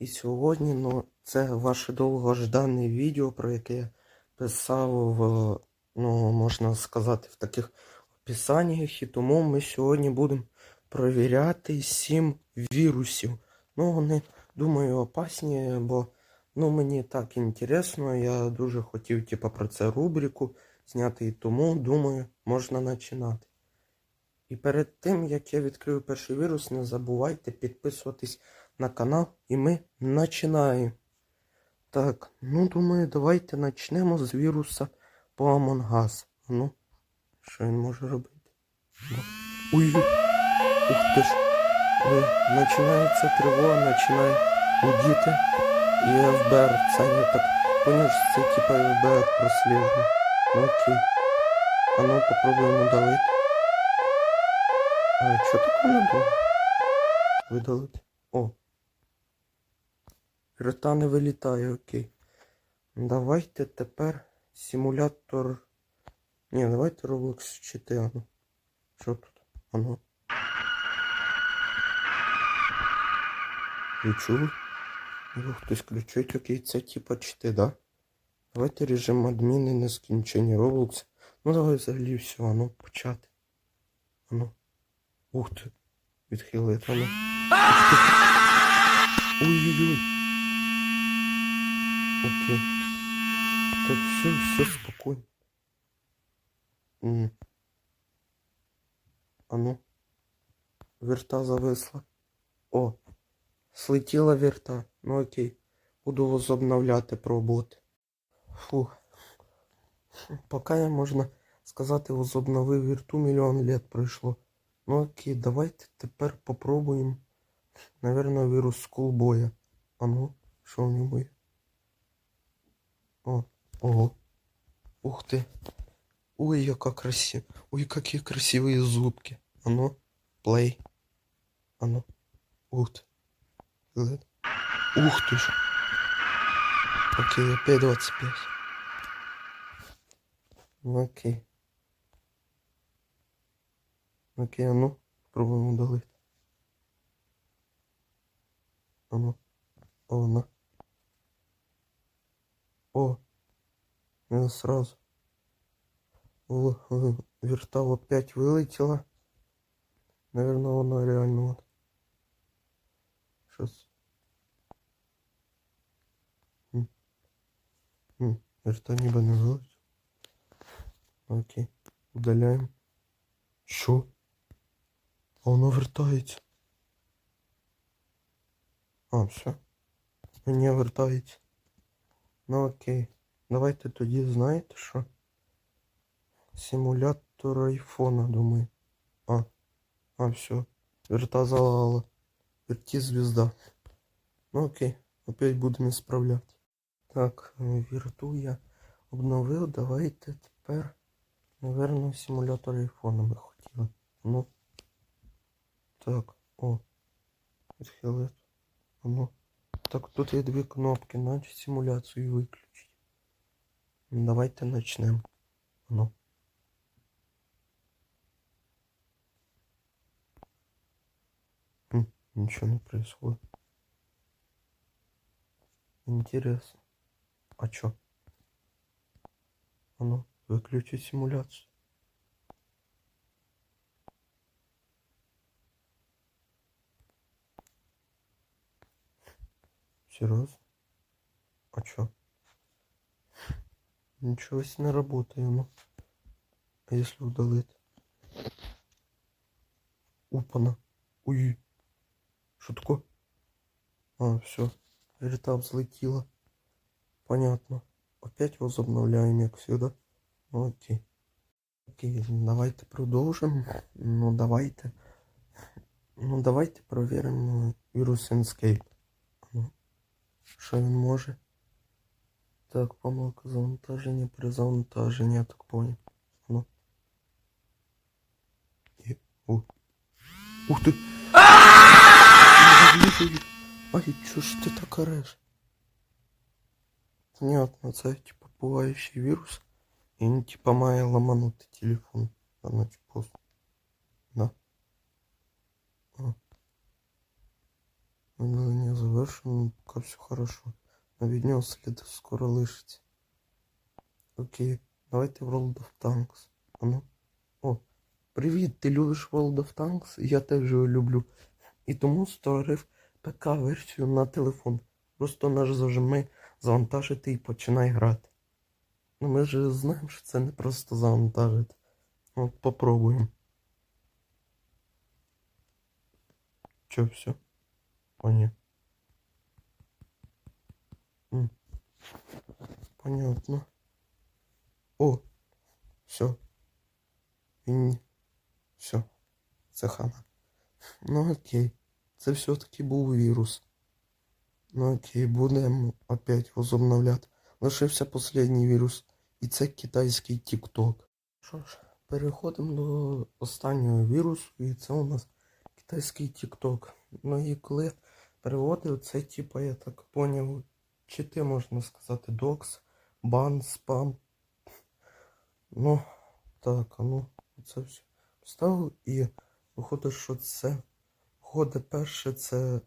І сьогодні ну, це ваше довгождане відео, про яке я писав в, ну, можна сказати, в таких описаннях. І тому ми сьогодні будемо провіряти 7 вірусів. Ну, вони, думаю, опасні, бо ну, мені так інтересно. Я дуже хотів типу, про це рубрику зняти, і тому, думаю, можна починати. І перед тим, як я відкрию перший вірус, не забувайте підписуватись на канал, і ми починаємо. Так, ну думаю, давайте почнемо з віруса по Among Us. Ну, що він може робити? Ой, ух ти ж. Починається тривога, починає гудіти. І ФБР, це я так поняв, це типа ФБР прослежує. Ну окей. А ну попробуємо удалити. А що таке надо? Видалити? О. Рта не вилітає, окей. Давайте тепер симулятор. Ні, давайте Roblox 4. Ану. Що тут? Ви чули? Хтось включить, окей, це типа 4, да? Давайте режим адміни на скінчення Roblox. Ну давай взагалі все, ану, почати. Ану. Ух ти. Ух ти. Ой-ой-ой. Окей. Так, все, все спокойно. А ну. Верта зависла. О. Слетіла верта. Ну окей. Буду возобновляти пробувати. Фух. Поки я можна сказати, возобновив вірту мільйон лет пройшло. Ну окей, давайте тепер попробуємо. Наверное, вірус скулбоя. А ну, що в ньому є? О, ого. Ух ты. Ой, яка красиво. Ой, какие красивые зубки. А ну, плей. А ну. Ух ты. Глянь. Ух ты ж. Окей, опять 25. Ну, окей. Окей, а ну, пробуємо удалити. А ну. О, на. О. Не сразу. О, о, верта опять вылетела. Наверное, она реально вот. Сейчас. М. М, Верта не вилетіла. Окей. Удаляємо. Що? А воно вертається. А, все. Мені вертається. Ну окей. Давайте тоді знаєте що? Симулятор айфона, думаю. А. А, все. Верта залала. Верти звезда. Ну окей. Опять будемо справляти. Так, вірту я обновив. Давайте тепер, наверное, симулятор айфона ми хотіли. Ну. Так, о. Відхилити. Ну. Так, тут є дві кнопки, наче симуляцію виключить. Давайте начнем. Ну. Хм, ничего не происходит. Интересно. А чё? А ну, выключи симуляцию. Серьезно? А чё? Ничего себе ну. А если удалить? Упана. Ой. Что такое? А, все. Верта взлетела. Понятно. Опять возобновляем, как всегда. Ну, окей. Окей, давайте продовжимо. Ну, давайте. Ну, давайте проверимо вірус Escape. Ну, що він може? Так, помилка завантаження, перезавантаження, я так понял. Ну. І... О. Ух ти! Ай, чо ж ти так ореш? Понятно, це типа буваючий вірус. І він типа має ламанути телефон. Рано чи поздно. Завершено, поки все хорошо. Но від нього слід скоро лишиться. Окей, давайте в World of Tanks. А ну. О, привіт, ти любиш World of Tanks? Я теж його люблю. І тому створив ПК-версію на телефон. Просто нажми завантажити і починай грати. Ну ми ж знаємо, що це не просто завантажити. От попробуємо. Чо, все? О, ні. Понятно. О, все. Він... Все. Це хана. Ну окей. Це все-таки був вірус. Ну окей, будемо опять возобновляти. Лишився останній вірус. І це китайський TikTok. Що ж, переходимо до останнього вірусу, і це у нас китайський TikTok. Ну і коли переводив, це типа, я так поняв, чи ти можна сказати докс, бан, спам. Ну, так, а ну, це все. Поставив і виходить, що це. Виходить, перше це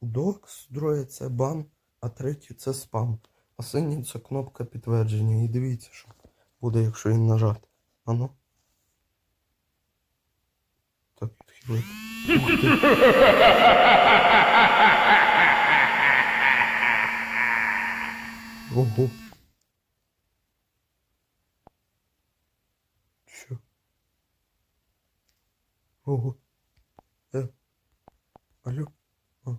докс, друге це бан, а третє це спам. А синій це кнопка підтвердження. І дивіться, що буде, якщо він нажати. А ну. Так, відхилити. Ух ти. Ого. Що? Ого. Е. Алло. А.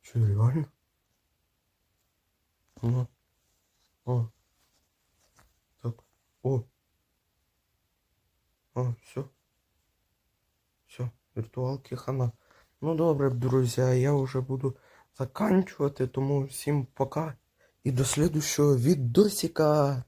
Що, реально? Ну. О. Так. О. А, все. Все, віртуалки хана. Ну добре, друзі, я вже буду заканчувати, тому всім пока і до следующего відосика.